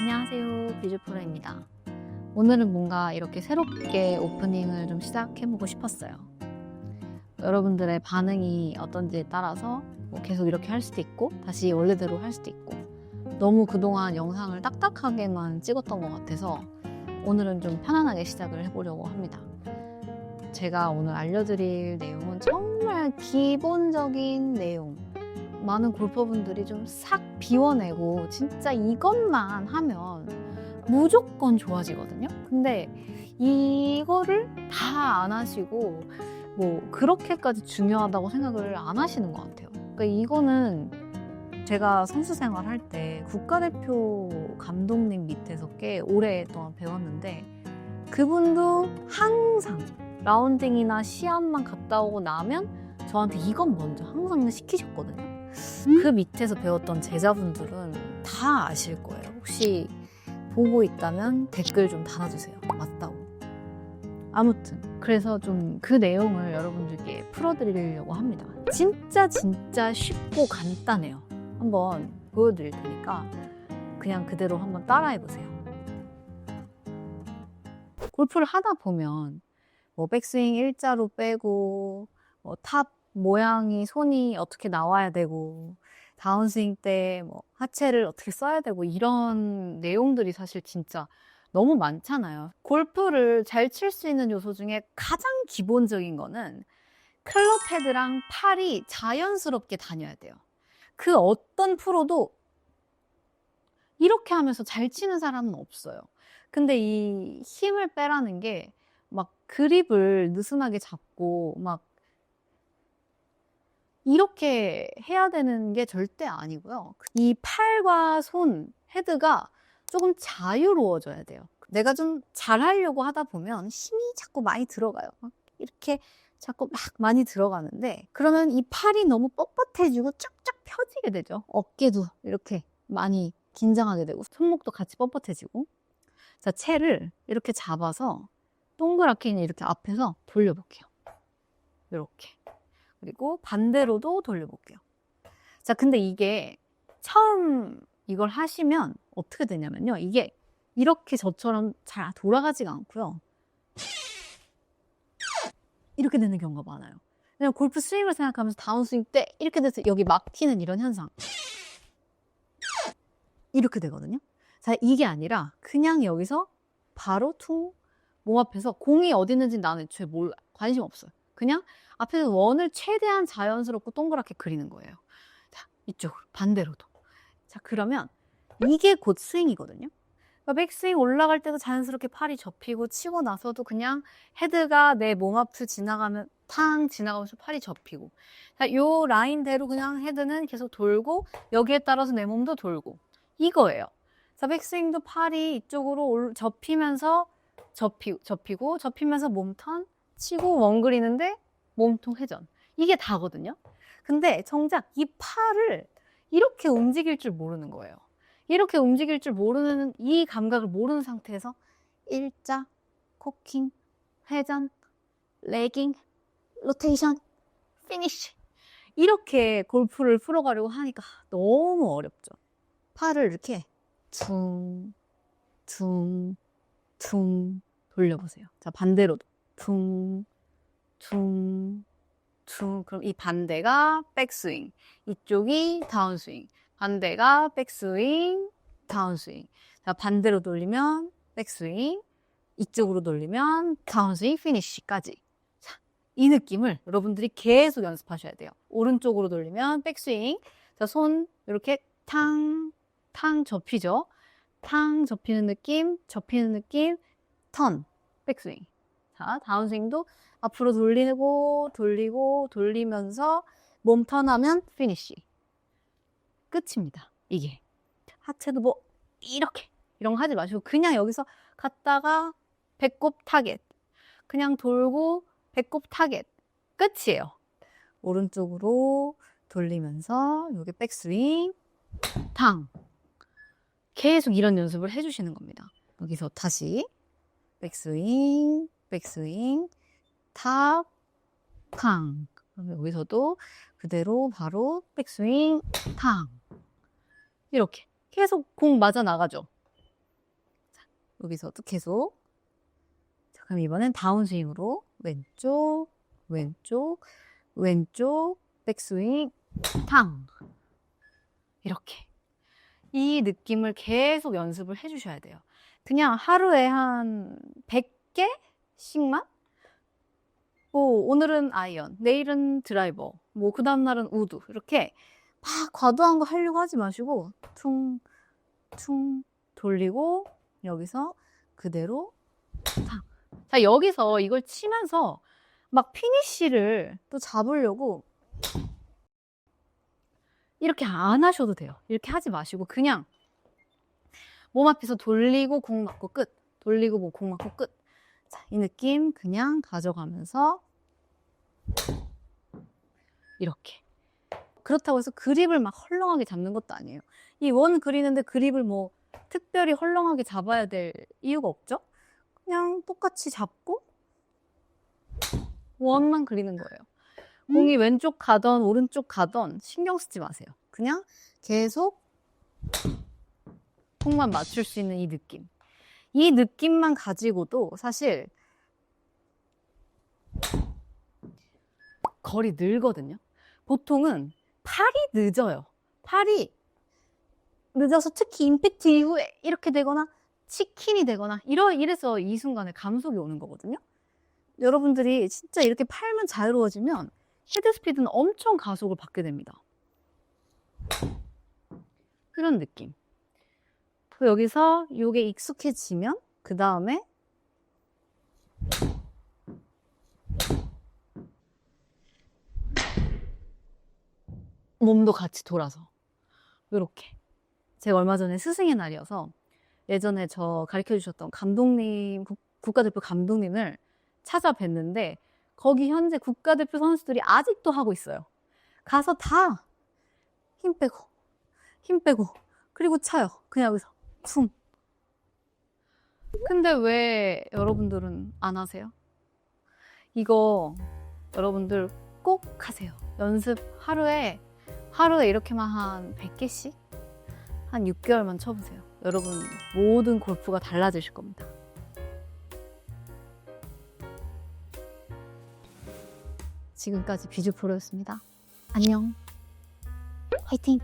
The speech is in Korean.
안녕하세요. 뷰즈프로입니다. 오늘은 뭔가 이렇게 새롭게 오프닝을 좀 시작해보고 싶었어요. 여러분들의 반응이 어떤지에 따라서 뭐 계속 이렇게 할 수도 있고, 다시 원래대로 할 수도 있고, 너무 그동안 영상을 딱딱하게만 찍었던 것 같아서 오늘은 좀 편안하게 시작을 해보려고 합니다. 제가 오늘 알려드릴 내용은 정말 기본적인 내용. 많은 골퍼분들이 좀 싹 비워내고 진짜 이것만 하면 무조건 좋아지거든요. 근데 이거를 다 안 하시고 뭐 그렇게까지 중요하다고 생각을 안 하시는 것 같아요. 그러니까 이거는 제가 선수 생활 할 때 국가대표 감독님 밑에서 꽤 오랫동안 배웠는데 그분도 항상 라운딩이나 시합만 갔다 오고 나면 저한테 이건 먼저 항상 시키셨거든요. 그 밑에서 배웠던 제자분들은 다 아실 거예요. 혹시 보고 있다면 댓글 좀 달아주세요. 맞다고. 아무튼 그래서 좀 그 내용을 여러분들께 풀어드리려고 합니다. 진짜 진짜 쉽고 간단해요. 한번 보여드릴 테니까 그냥 그대로 한번 따라해 보세요. 골프를 하다 보면 뭐 백스윙 일자로 빼고 뭐 탑 모양이 손이 어떻게 나와야 되고 다운스윙 때 뭐 하체를 어떻게 써야 되고 이런 내용들이 사실 진짜 너무 많잖아요. 골프를 잘 칠 수 있는 요소 중에 가장 기본적인 거는 클럽 헤드랑 팔이 자연스럽게 다녀야 돼요. 그 어떤 프로도 이렇게 하면서 잘 치는 사람은 없어요. 근데 이 힘을 빼라는 게 막 그립을 느슨하게 잡고 막 이렇게 해야 되는 게 절대 아니고요. 이 팔과 손, 헤드가 조금 자유로워져야 돼요. 내가 좀 잘하려고 하다 보면 힘이 자꾸 많이 들어가요. 막 이렇게 자꾸 막 많이 들어가는데 그러면 이 팔이 너무 뻣뻣해지고 쫙쫙 펴지게 되죠. 어깨도 이렇게 많이 긴장하게 되고 손목도 같이 뻣뻣해지고 자 채를 이렇게 잡아서 동그랗게 이렇게 앞에서 돌려볼게요. 이렇게 그리고 반대로도 돌려볼게요. 자, 근데 이게 처음 이걸 하시면 어떻게 되냐면요. 이게 이렇게 저처럼 잘 돌아가지가 않고요. 이렇게 되는 경우가 많아요. 그냥 골프 스윙을 생각하면서 다운스윙 때 이렇게 돼서 여기 막히는 이런 현상. 이렇게 되거든요. 자, 이게 아니라 그냥 여기서 바로 퉁, 몸 앞에서 공이 어디 있는지 나는 애초에 몰 관심 없어요. 그냥 앞에서 원을 최대한 자연스럽고 동그랗게 그리는 거예요. 자, 이쪽으로 반대로도. 자, 그러면 이게 곧 스윙이거든요. 그러니까 백스윙 올라갈 때도 자연스럽게 팔이 접히고 치고 나서도 그냥 헤드가 내 몸 앞을 지나가면 탕 지나가면서 팔이 접히고. 자, 요 라인대로 그냥 헤드는 계속 돌고 여기에 따라서 내 몸도 돌고. 이거예요. 자, 백스윙도 팔이 이쪽으로 올, 접히면서 접히, 접히고 접히면서 몸턴 치고 원 그리는데 몸통 회전. 이게 다거든요. 근데 정작 이 팔을 이렇게 움직일 줄 모르는 거예요. 이렇게 움직일 줄 모르는 이 감각을 모르는 상태에서 일자, 코킹, 회전, 레깅, 로테이션, 피니쉬. 이렇게 골프를 풀어가려고 하니까 너무 어렵죠. 팔을 이렇게 퉁, 퉁, 퉁 돌려보세요. 자, 반대로도. 퉁, 퉁, 퉁. 그럼 이 반대가 백스윙. 이쪽이 다운스윙. 반대가 백스윙, 다운스윙. 자, 반대로 돌리면 백스윙. 이쪽으로 돌리면 다운스윙, 피니쉬까지. 자, 이 느낌을 여러분들이 계속 연습하셔야 돼요. 오른쪽으로 돌리면 백스윙. 자, 손 이렇게 탕, 탕 접히죠. 탕 접히는 느낌, 접히는 느낌, 턴, 백스윙. 자, 다운스윙도 앞으로 돌리고, 돌리고, 돌리면서 몸 턴하면 피니쉬. 끝입니다. 이게. 하체도 뭐, 이렇게. 이런 거 하지 마시고, 그냥 여기서 갔다가 배꼽 타겟. 그냥 돌고, 배꼽 타겟. 끝이에요. 오른쪽으로 돌리면서, 여기 백스윙, 탕. 계속 이런 연습을 해주시는 겁니다. 여기서 다시 백스윙, 백스윙, 탑, 탕. 그러면 여기서도 그대로 바로 백스윙, 탕. 이렇게 계속 공 맞아 나가죠. 여기서도 계속. 자, 그럼 이번엔 다운스윙으로 왼쪽, 왼쪽, 왼쪽, 백스윙, 탕. 이렇게. 이 느낌을 계속 연습을 해주셔야 돼요. 그냥 하루에 한 100개 씩만? 뭐, 오늘은 아이언, 내일은 드라이버, 뭐, 그 다음날은 우드. 이렇게 막 과도한 거 하려고 하지 마시고, 퉁, 퉁 돌리고, 여기서 그대로 탕. 자, 여기서 이걸 치면서 막 피니쉬를 또 잡으려고 이렇게 안 하셔도 돼요. 이렇게 하지 마시고 그냥 몸 앞에서 돌리고 공 맞고 끝. 돌리고 뭐 공 맞고 끝. 자, 이 느낌 그냥 가져가면서 이렇게. 그렇다고 해서 그립을 막 헐렁하게 잡는 것도 아니에요. 이 원 그리는데 그립을 뭐 특별히 헐렁하게 잡아야 될 이유가 없죠? 그냥 똑같이 잡고 원만 그리는 거예요. 공이 왼쪽 가던 오른쪽 가던 신경 쓰지 마세요. 그냥 계속 공만 맞출 수 있는 이 느낌. 이 느낌만 가지고도 사실 거리 늘거든요. 보통은 팔이 늦어요. 팔이 늦어서 특히 임팩트 이후에 이렇게 되거나 치킨이 되거나 이러 이래서 이 순간에 감속이 오는 거거든요. 여러분들이 진짜 이렇게 팔만 자유로워지면 헤드 스피드는 엄청 가속을 받게 됩니다. 그런 느낌. 그 여기서 이게 익숙해지면 그 다음에 몸도 같이 돌아서 이렇게 제가 얼마 전에 스승의 날이어서 예전에 저 가르쳐 주셨던 감독님 국- 국가대표 감독님을 찾아뵀는데 거기 현재 국가대표 선수들이 아직도 하고 있어요. 가서 다 힘 빼고, 힘 빼고, 그리고 차요. 그냥 여기서 퉁. 근데 왜 여러분들은 안 하세요? 이거 여러분들 꼭 하세요. 연습 하루에, 하루에 이렇게만 한 100개씩? 한 6개월만 쳐 보세요. 여러분 모든 골프가 달라지실 겁니다. 지금까지 비주프로였습니다. 안녕. 화이팅!